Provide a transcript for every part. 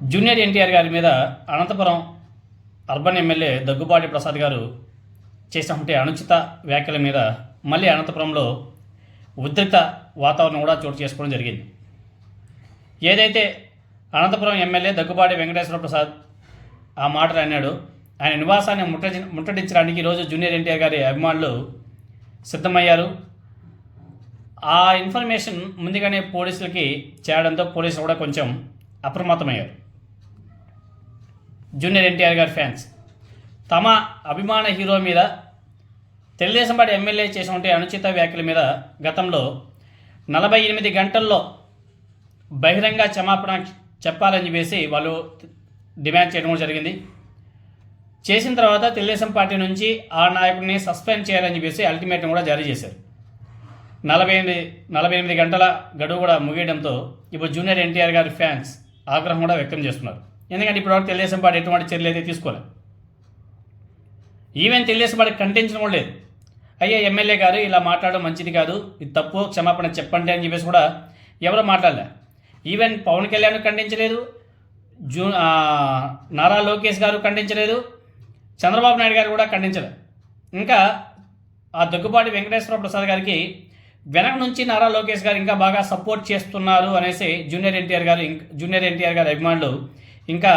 Junior NTR గారి మీద Anantapuram urban MLA Daggubati Prasad గారు చేసినటువంటి అనుచిత వ్యాఖ్యల మీద మళ్ళీ అనంతపురంలో ఉద్రిక్త వాతావరణం కూడా చోటు చేసుకోవడం జరిగింది. ఏదైతే అనంతపురం ఎమ్మెల్యే దగ్గుబాటి వెంకటేశ్వర ప్రసాద్ ఆ మాటలు అన్నాడు ఆయన నివాసాన్ని ముట్టడి ముట్టడించడానికి ఈరోజు జూనియర్ ఎన్టీఆర్ గారి అభిమానులు సిద్ధమయ్యారు. ఆ ఇన్ఫర్మేషన్ ముందుగానే పోలీసులకి చేరడంతో పోలీసులు కూడా కొంచెం అప్రమత్తమయ్యారు. జూనియర్ ఎన్టీఆర్ గారి ఫ్యాన్స్. తమ అభిమాన హీరో మీద తెలుగుదేశం పార్టీ ఎమ్మెల్యే చేసిన అనుచిత వ్యాఖ్యల మీద గతంలో నలభై ఎనిమిది గంటల్లో బహిరంగ క్షమాపణ చెప్పాలని చెప్పేసి వాళ్ళు డిమాండ్ చేయడం జరిగింది. చేసిన తర్వాత తెలుగుదేశం పార్టీ నుంచి ఆ నాయకుడిని సస్పెండ్ చేయాలని చెప్పేసి అల్టిమేటం కూడా జారీ చేశారు. నలభై ఎనిమిది నలభై ఎనిమిది గంటల గడువు కూడా ముగియడంతో ఇప్పుడు జూనియర్ ఎన్టీఆర్ గారి ఫ్యాన్స్ ఆగ్రహం కూడా వ్యక్తం చేస్తున్నారు. ఎందుకంటే ఇప్పటివరకు తెలుగుదేశం పార్టీ ఎటువంటి చర్యలు అయితే తీసుకోలేదు ఈవెన్ తెలుగుదేశం పార్టీ ఖండించడం కూడా లేదు. అయ్యా ఎమ్మెల్యే గారు ఇలా మాట్లాడడం మంచిది కాదు ఇది తప్పు క్షమాపణ చెప్పండి అని చెప్పేసి కూడా ఎవరు మాట్లాడలే. ఈవెన్ పవన్ కళ్యాణ్ ఖండించలేదు జూ నారా లోకేష్ గారు ఖండించలేదు చంద్రబాబు నాయుడు గారు కూడా ఖండించలేదు ఇంకా ఆ దగ్గుబాటి వెంకటేశ్వర ప్రసాద్ గారికి వెనక నుంచి నారా లోకేష్ గారు ఇంకా బాగా సపోర్ట్ చేస్తున్నారు అనేసి జూనియర్ ఎన్టీఆర్ గారు ఇంక్- జూనియర్ ఎన్టీఆర్ గారి అభిమానులు ఇంకా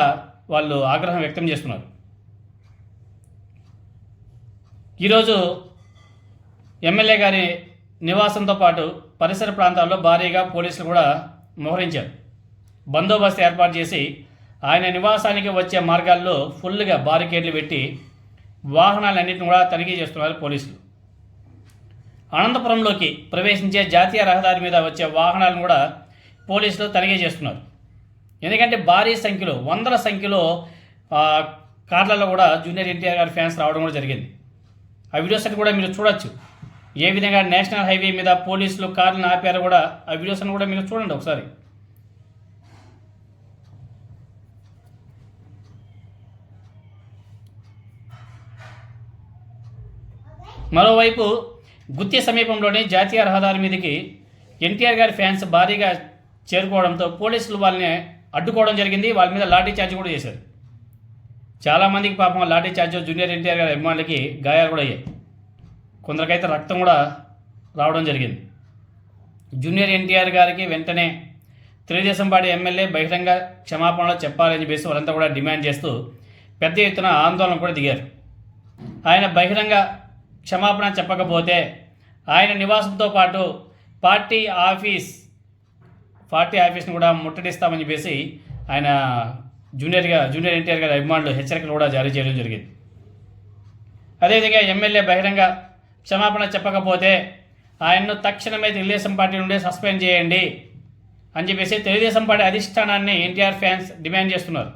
వాళ్ళు ఆగ్రహం వ్యక్తం చేస్తున్నారు. ఈరోజు ఎమ్మెల్యే గారి నివాసంతో పాటు పరిసర ప్రాంతాల్లో భారీగా పోలీసులు కూడా మోహరించారు. బందోబస్తు ఏర్పాటు చేసి ఆయన నివాసానికి వచ్చే మార్గాల్లో ఫుల్గా బారికేడ్లు పెట్టి వాహనాలన్నింటిని కూడా తనిఖీ చేస్తున్నారు పోలీసులు. అనంతపురంలోకి ప్రవేశించే జాతీయ రహదారి మీద వచ్చే వాహనాలను కూడా పోలీసులు తనిఖీ చేస్తున్నారు. ఎందుకంటే భారీ సంఖ్యలో వందల సంఖ్యలో కార్లలో కూడా జూనియర్ ఎన్టీఆర్ గారి ఫ్యాన్స్ రావడం కూడా జరిగింది. ఆ వీడియోస్ అన్ని కూడా మీరు చూడొచ్చు. ఏ విధంగా నేషనల్ హైవే మీద పోలీసులు కార్లను ఆపారో కూడా ఆ వీడియోస్ అన్ని కూడా మీరు చూడండి ఒకసారి. మరోవైపు గుత్తి సమీపంలోని జాతీయ రహదారి మీదకి ఎన్టీఆర్ గారి ఫ్యాన్స్ భారీగా చేరుకోవడంతో పోలీసులు వాళ్ళని అడ్డుకోవడం జరిగింది. వాళ్ళ మీద లాఠీ చార్జ్ కూడా చేశారు. చాలామందికి పాపం లాఠీ చార్జ్ జూనియర్ ఎన్టీఆర్ గారి అభిమానులకి గాయాలు కూడా అయ్యాయి. కొందరికైతే రక్తం కూడా రావడం జరిగింది. జూనియర్ ఎన్టీఆర్ గారికి వెంటనే తెలుగుదేశం పార్టీ ఎమ్మెల్యే బహిరంగ క్షమాపణలు చెప్పాలని చెప్పేసి వాళ్ళంతా కూడా డిమాండ్ చేస్తూ పెద్ద ఎత్తున ఆందోళన కూడా దిగారు. ఆయన బహిరంగ క్షమాపణ చెప్పకపోతే ఆయన నివాసంతో పాటు పార్టీ ఆఫీస్ పార్టీ ఆఫీస్ని కూడా ముట్టడిస్తామని చెప్పేసి ఆయన జూనియర్గా జూనియర్ ఎన్టీఆర్ గారి అభిమానులు హెచ్చరికలు కూడా జారీ చేయడం జరిగింది. అదేవిధంగా ఎమ్మెల్యే బహిరంగ క్షమాపణ చెప్పకపోతే ఆయన్ను తక్షణమే తెలుగుదేశం పార్టీ నుండి సస్పెండ్ చేయండి అని చెప్పేసి తెలుగుదేశం పార్టీ అధిష్టానాన్ని ఎన్టీఆర్ ఫ్యాన్స్ డిమాండ్ చేస్తున్నారు.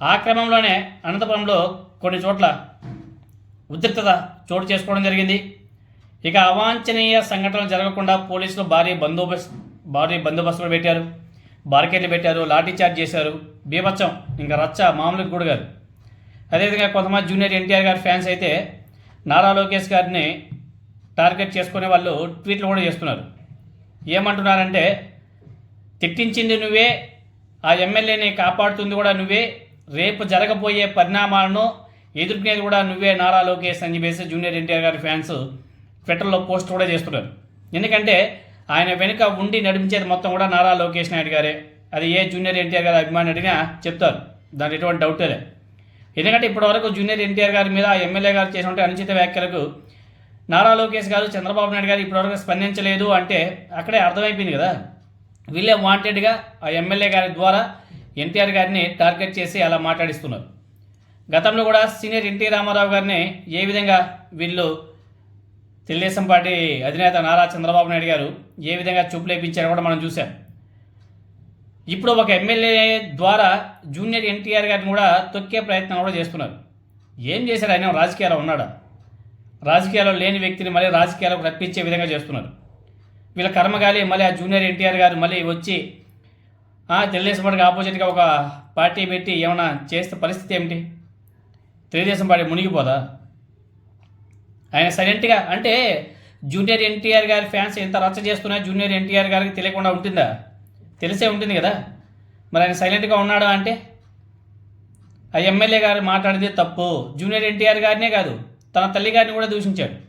ఆ క్రమంలోనే అనంతపురంలో కొన్ని చోట్ల ఉద్రిక్తత చోటు చేసుకోవడం జరిగింది. ఇక అవాంఛనీయ సంఘటనలు జరగకుండా పోలీసులు భారీ బందోబస్తు భారీ బందోబస్తులు పెట్టారు బార్కెట్లు పెట్టారు లాఠీ చార్జ్ చేశారు. బీభత్సం ఇంకా రచ్చ మామూలుగా కూడా కాదు. అదేవిధంగా కొంతమంది జూనియర్ ఎన్టీఆర్ గారి ఫ్యాన్స్ అయితే నారా లోకేష్ గారిని టార్గెట్ చేసుకునే వాళ్ళు ట్వీట్లు కూడా చేస్తున్నారు. ఏమంటున్నారంటే తిట్టించింది నువ్వే ఆ ఎమ్మెల్యేని కాపాడుతుంది కూడా నువ్వే రేపు జరగబోయే పరిణామాలను ఎదుర్కొనేది కూడా నువ్వే నారా లోకేష్ అని చెప్పేసి జూనియర్ ఎన్టీఆర్ గారి ఫ్యాన్స్ ట్విట్టర్లో పోస్ట్ కూడా చేస్తున్నారు. ఎందుకంటే ఆయన వెనుక ఉండి నడిపించేది మొత్తం కూడా నారా లోకేష్ నాయుడు గారే. అది ఏ జూనియర్ ఎన్టీఆర్ గారి అభిమాని అడిగినా చెప్తారు. దాని ఎటువంటి డౌటే లేదు ఎందుకంటే ఇప్పటివరకు జూనియర్ ఎన్టీఆర్ గారి మీద ఆ ఎమ్మెల్యే గారు చేసినటువంటి అనుచిత వ్యాఖ్యలకు నారా లోకేష్ గారు చంద్రబాబు నాయుడు గారు ఇప్పటివరకు స్పందించలేదు అంటే అక్కడే అర్థమైపోయింది కదా. వీళ్ళే వాంటెడ్గా ఆ ఎమ్మెల్యే గారి ద్వారా ఎన్టీఆర్ గారిని టార్గెట్ చేసి అలా మాట్లాడిస్తున్నారు. గతంలో కూడా సీనియర్ ఎన్టీ రామారావు గారిని ఏ విధంగా వీళ్ళు తెలుగుదేశం పార్టీ అధినేత నారా చంద్రబాబు నాయుడు గారు ఏ విధంగా చూపులేపించారో కూడా మనం చూసాం ఇప్పుడు ఒక ఎమ్మెల్యే ద్వారా జూనియర్ ఎన్టీఆర్ గారిని కూడా తొక్కే ప్రయత్నం కూడా చేస్తున్నారు. ఏం చేశారు ఆయన? రాజకీయాల్లో ఉన్నాడా? రాజకీయాల్లో లేని వ్యక్తిని మళ్ళీ రాజకీయాలకు రప్పించే విధంగా చేస్తున్నారు. వీళ్ళ కర్మగాలి మళ్ళీ ఆ జూనియర్ ఎన్టీఆర్ గారు మళ్ళీ వచ్చి ఆ, తెలుగుదేశం పార్టీకి ఆపోజిట్గా ఒక పార్టీ పెట్టి ఏమైనా చేస్తే పరిస్థితి ఏమిటి? తెలుగుదేశం పార్టీ మునిగిపోదా? ఆయన సైలెంట్గా అంటే జూనియర్ ఎన్టీఆర్ గారి ఫ్యాన్స్ ఎంత రచ్చ చేస్తున్నా జూనియర్ ఎన్టీఆర్ గారికి తెలియకుండా ఉంటుందా? తెలిసే ఉంటుంది కదా. మరి ఆయన సైలెంట్గా ఉన్నాడు అంటే? ఆ ఎమ్మెల్యే గారు మాట్లాడితే తప్పు. జూనియర్ ఎన్టీఆర్ గారినే కాదు తన తల్లి గారిని కూడా దూషించాడు.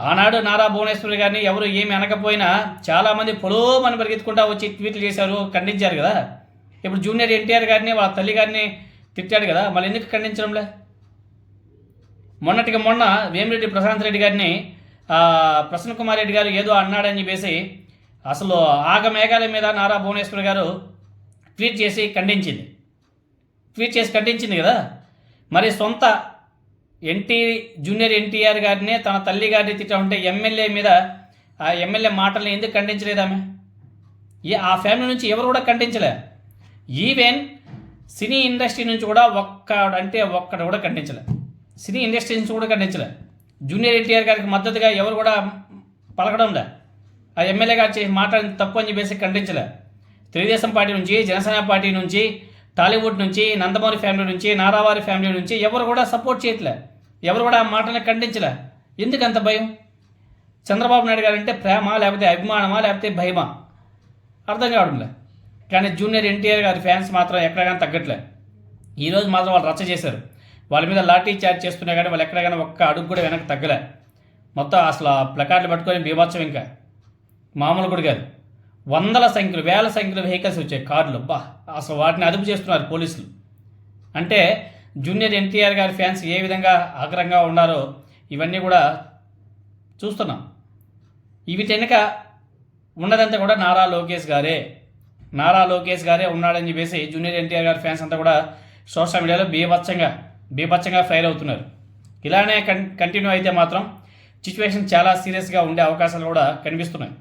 ఆనాడు నారా భువనేశ్వరి గారిని ఎవరు ఏమి అనకపోయినా చాలామంది పొలోమని పరిగెత్తుకుంటా వచ్చి ట్వీట్లు చేశారు ఖండించారు కదా. ఇప్పుడు జూనియర్ ఎన్టీఆర్ గారిని వాళ్ళ తల్లి గారిని తిట్టాడు కదా. మళ్ళీ ఎందుకు ఖండించడంలే? మొన్నటికి మొన్న వేమిరెడ్డి ప్రశాంత్ రెడ్డి గారిని ప్రసన్న కుమార్ రెడ్డి గారు ఏదో అన్నాడని చెప్పేసి అసలు ఆగమేఘాల మీద నారా భువనేశ్వర్ గారు ట్వీట్ చేసి ఖండించింది. ట్వీట్ చేసి ఖండించింది కదా. మరి సొంత ఎన్టీ జూనియర్ ఎన్టీఆర్ గారిని తన తల్లి గారిని తిట్టా ఉంటే ఎమ్మెల్యే మీద ఆ ఎమ్మెల్యే మాటల్ని ఎందుకు ఖండించలేదామె ఈ ఆ ఫ్యామిలీ నుంచి ఎవరు కూడా ఖండించలే. ఈవెన్ సినీ ఇండస్ట్రీ నుంచి కూడా ఒక్కడంటే ఒక్కడు కూడా ఖండించలే. సినీ ఇండస్ట్రీ నుంచి కూడా ఖండించలే. జూనియర్ ఎన్టీఆర్ గారికి మద్దతుగా ఎవరు కూడా పలకడం లే. ఆ ఎమ్మెల్యే గారు చేసి మాట్లాడిన తప్పు అని చెప్పేసి ఖండించలే. తెలుగుదేశం పార్టీ నుంచి జనసేన పార్టీ నుంచి టాలీవుడ్ నుంచి నందమూరి ఫ్యామిలీ నుంచి నారావారి ఫ్యామిలీ నుంచి ఎవరు కూడా సపోర్ట్ చేయట్లే. ఎవరు కూడా ఆ మాటని ఖండించలే. ఎందుకు అంత భయం? చంద్రబాబు నాయుడు గారు అంటే ప్రేమ లేకపోతే అభిమానమా లేకపోతే భయమా? అర్థం కావడంలే కానీ జూనియర్ ఎన్టీఆర్ గారి ఫ్యాన్స్ మాత్రం ఎక్కడ కానీ తగ్గట్లే ఈరోజు మాత్రం వాళ్ళు రచ్చ చేశారు. వాళ్ళ మీద లాఠీ చార్జ్ చేస్తున్నా కానీ వాళ్ళు ఎక్కడ కానీ ఒక్క అడుగు కూడా వెనక్కి తగ్గలే. మొత్తం అసలు ఆ ప్లకార్డులు పట్టుకొని బీభత్సం ఇంకా. మామూలు కూడా కాదు. వందల సంఖ్యలు వేల సంఖ్యలో వెహికల్స్ వచ్చాయి కార్లు. బా అసలు వాటిని అదుపు చేస్తున్నారు పోలీసులు. అంటే జూనియర్ ఎన్టీఆర్ గారి ఫ్యాన్స్ ఏ విధంగా ఆగ్రహంగా ఉన్నారో ఇవన్నీ కూడా చూస్తున్నాం. వీటి వెనుక ఉన్నదంతా కూడా నారా లోకేష్ గారే. నారా లోకేష్ గారే ఉన్నాడని చెప్పేసి జూనియర్ ఎన్టీఆర్ గారి ఫ్యాన్స్ అంతా కూడా సోషల్ మీడియాలో బీభత్సంగా బీభత్సంగా ఫైల్ అవుతున్నారు. ఇలానే కన్ కంటిన్యూ అయితే మాత్రం సిచ్యువేషన్ చాలా సీరియస్గా ఉండే అవకాశాలు కూడా కనిపిస్తున్నాయి.